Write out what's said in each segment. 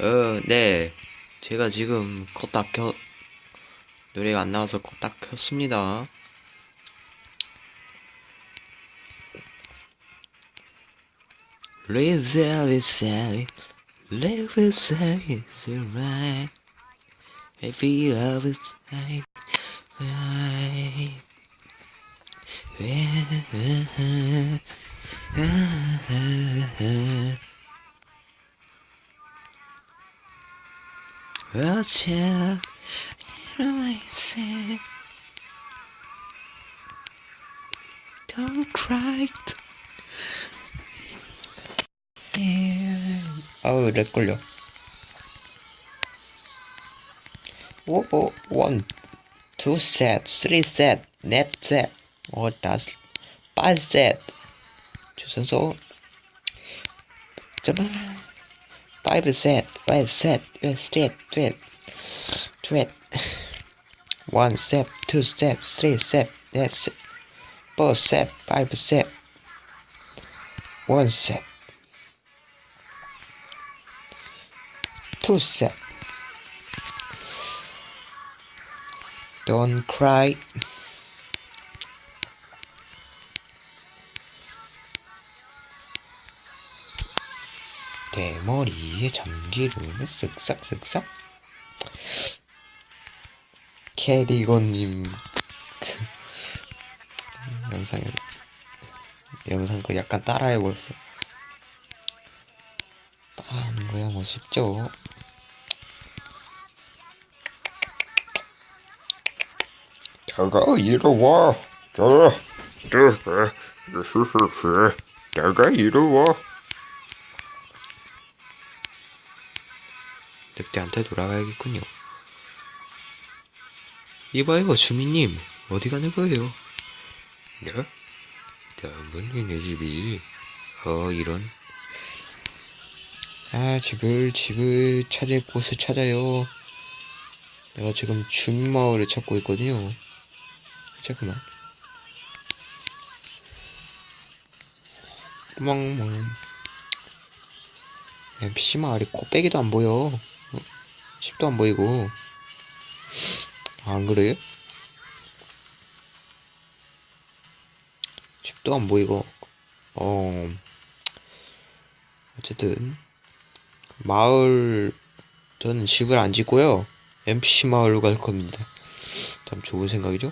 어, 네. 제가 지금 껐다 켜, 노래가 안 나와서 껐다 켰습니다. 어 Gotcha. Said, Don't cry. And... Oh, 렉 걸려. Oh, oh, one, two set, three set, net set, What does five set. 주선소. 잠깐만. 5 set, 5 set, set, straight, straight. 1 step, 2 step, 3 step, that's 4 step, 5 step, 1 step, 2 step. Don't cry. 대머리에 참기름을 쓱싹 쓱싹 캐리건님 영상에 영상 그 약간 따라해보았어 따라하는 거야 뭐 쉽죠 자가 이리와. 자가 이리와. 늑대한테 돌아가야겠군요. 이봐요 주민님 어디 가는 거예요? 네? 내 집이. 어 이런. 아 집을 집을 찾을 곳을 찾아요. 내가 지금 주민마을을 찾고 있거든요. 잠깐만. 멍멍. PC마을이 코빼기도 안 보여 어? 집도 안 보이고 안 그래요? 집도 안 보이고 어 어쨌든 마을 저는 집을 안 짓고요 NPC 마을로 갈 겁니다 참 좋은 생각이죠?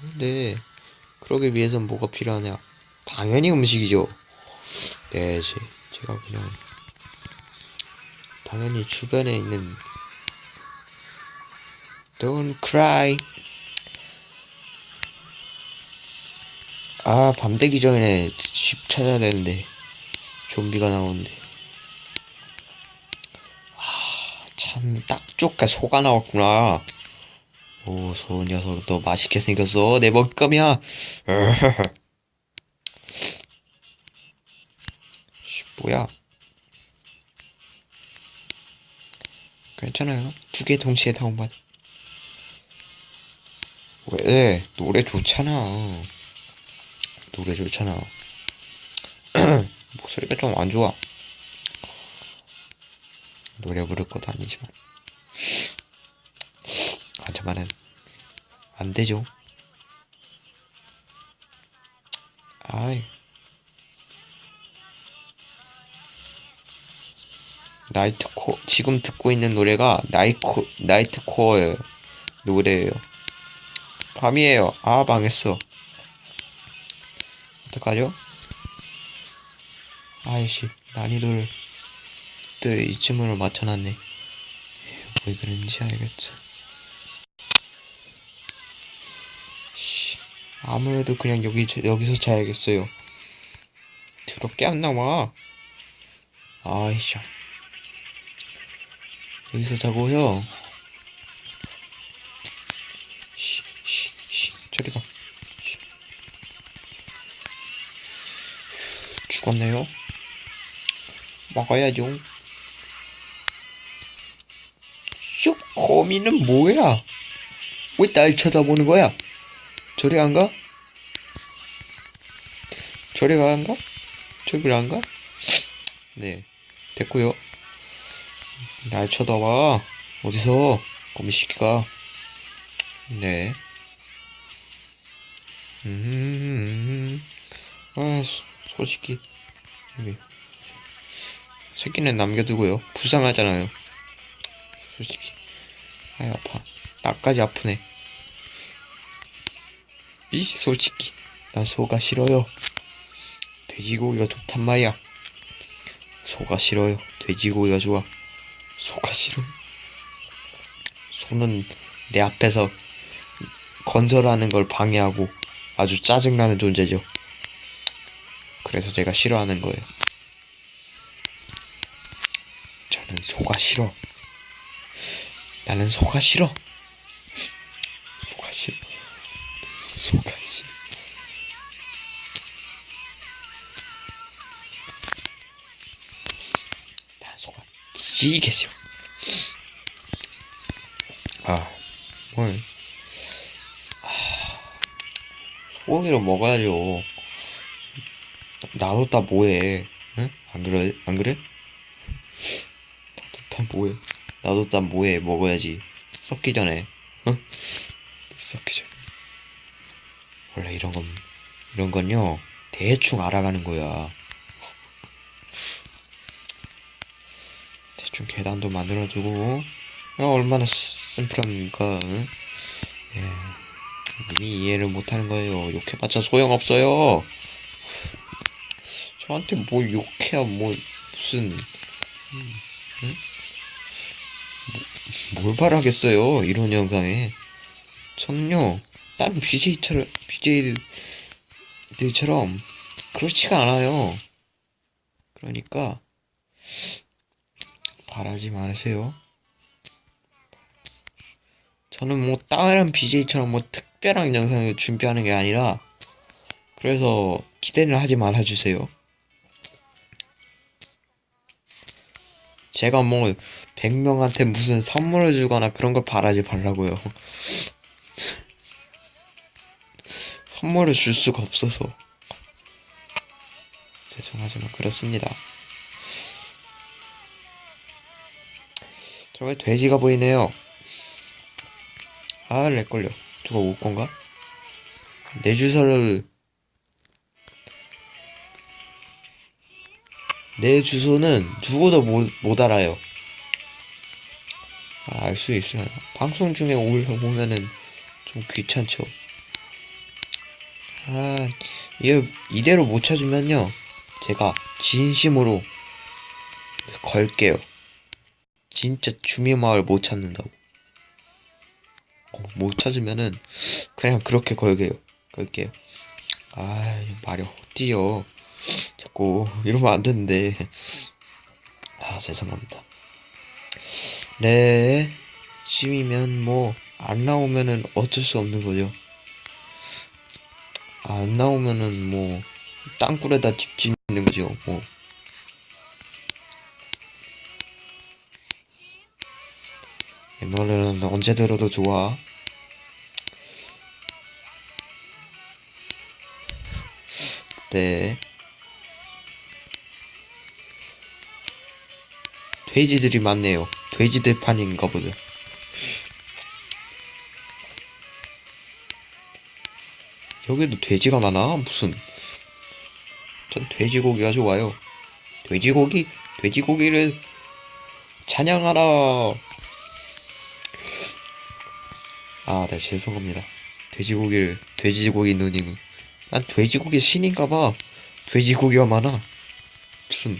근데 그러기 위해선 뭐가 필요하냐 당연히 음식이죠 네 제, 제가 그냥 당연히 주변에 있는 Don't cry. 아, 밤 되기 전에 집 찾아야 되는데 좀비가 나오는데. 아, 참딱 좋게 소가 나왔구나. 오, 소 녀석 너 맛있게 생겼어. 내 먹잇감이야. 씨, 뭐야 괜찮아요 두 개 동시에 다운받 왜 노래 좋잖아 노래 좋잖아. 목소리가 좀 안 좋아. 노래 부를 것도 아니지만. 하지만은, 안 되죠. 아이. 나이트코, 지금 듣고 있는 노래가 나이코, 나이트코어예요. 노래예요. 밤이에요. 아, 망했어. 어떡하죠? 아이씨 난이도를 또 이쯤으로 맞춰놨네 왜 그런지 알겠어 씨, 아무래도 그냥 여기 여기서 자야겠어요 더럽게 안 나와 아이씨 여기서 자고요 쉬쉬 쉬 저리 가 죽었네요. 먹어야죠. 슉, 거미는 뭐야? 왜 날 쳐다보는 거야? 저리 안 가? 저리 가, 안 가? 저기 안 가? 네, 됐고요. 날 쳐다봐. 어디서? 꼬미시키가. 네. 음, 아, 소- 솔직히. 여기. 새끼는 남겨두고요. 불쌍하잖아요. 솔직히. 아이, 아파. 나까지 아프네. 이, 솔직히. 난 소가 싫어요. 돼지고기가 좋단 말이야. 소가 싫어요. 돼지고기가 좋아. 소가 싫어. 소는 내 앞에서 건설하는 걸 방해하고 아주 짜증나는 존재죠. 그래서 제가 싫어하는 거예요. 저는 소가 싫어. 나는 소가 싫어. 소가 싫어. 소가 싫어. 난 소가 뒤지게 싫어. 아, 뭘. 아, 소고기를 먹어야죠. 나도 다 뭐해. 응? 안 그래? 안 그래? 나도 다 뭐해. 나도 다 뭐해. 먹어야지. 썩기 전에. 응? 썩기 전에. 원래 이런 건, 이런 건요. 대충 알아가는 거야. 대충 계단도 만들어주고 야, 얼마나 시- 심플합니까 응? 예, 님이 이해를 못하는 거예요 욕해봤자 소용없어요 저한테 뭘 욕해야 뭐 무슨 음, 응? 뭐, 뭘 바라겠어요 이런 영상에 저는요 다른 BJ처럼 BJ들처럼 그렇지가 않아요 그러니까 바라지 마세요. 저는 뭐 다른 BJ처럼 뭐 특별한 영상을 준비하는 게 아니라 그래서 기대를 하지 말아주세요. 제가 뭐 100명한테 무슨 선물을 주거나 그런 걸 바라지 말라고요. 선물을 줄 수가 없어서 죄송하지만 그렇습니다. 저게 돼지가 보이네요. 아, 렉걸려. 저거 올 건가? 내 주소를 내 주소는 누구도 못, 못 알아요. 아, 알 수 있어요. 방송 중에 올, 오면은 좀 귀찮죠. 아, 이거 이대로 못 찾으면요. 제가 진심으로 걸게요. 진짜 주민마을 못 찾는다고. 어, 못 찾으면은 그냥 그렇게 걸게요. 걸게요. 아, 말이 헛디요. 자꾸 이러면 안 되는데. 아, 죄송합니다. 네. 지금이면 뭐 안 나오면은 어쩔 수 없는 거죠. 안 나오면은 뭐 땅굴에다 집 짓는 거죠. 뭐. 이 노래는 언제 들어도 좋아. 네. 돼지들이 많네요. 돼지들 판인가 보다. 여기도 돼지가 많아? 무슨. 전 돼지고기가 좋아요. 돼지고기, 돼지고기를 찬양하라. 아, 네, 죄송합니다. 돼지고기를, 돼지고기 누님. 난 돼지고기 신인가봐. 돼지고기가 많아. 무슨,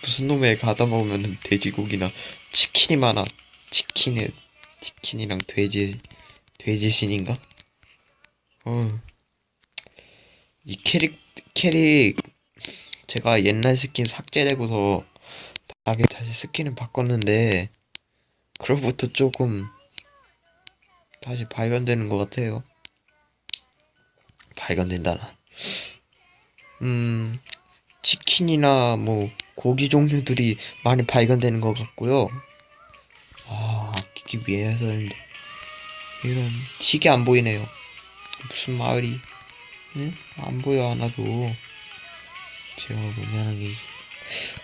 무슨 놈에 가다 먹으면 돼지고기나 치킨이 많아. 치킨에, 치킨이랑 돼지, 돼지 신인가? 어. 이 캐릭, 캐릭, 제가 옛날 스킨 삭제되고서 다시 스킨을 바꿨는데, 그로부터 조금, 다시 발견되는 것 같아요. 발견된다. 음, 치킨이나 뭐 고기 종류들이 많이 발견되는 것 같고요. 아, 아끼기 위해서 했는데 이런 틱이 안 보이네요. 무슨 마을이? 응? 안 보여 하나도. 제가 고민하는 게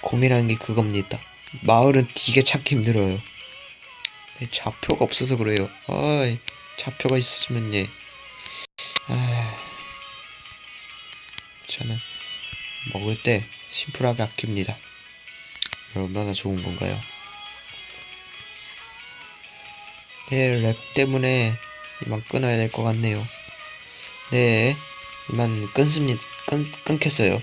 고민하는 게 그겁니다. 마을은 되게 찾기 힘들어요. 네, 좌표가 없어서 그래요. 아, 좌표가 있었으면 예. 아, 저는 먹을 때 심플하게 아낍니다. 얼마나 좋은 건가요? 네, 랩 때문에 이만 끊어야 될 것 같네요. 네, 이만 끊습니다. 끊, 끊겠어요.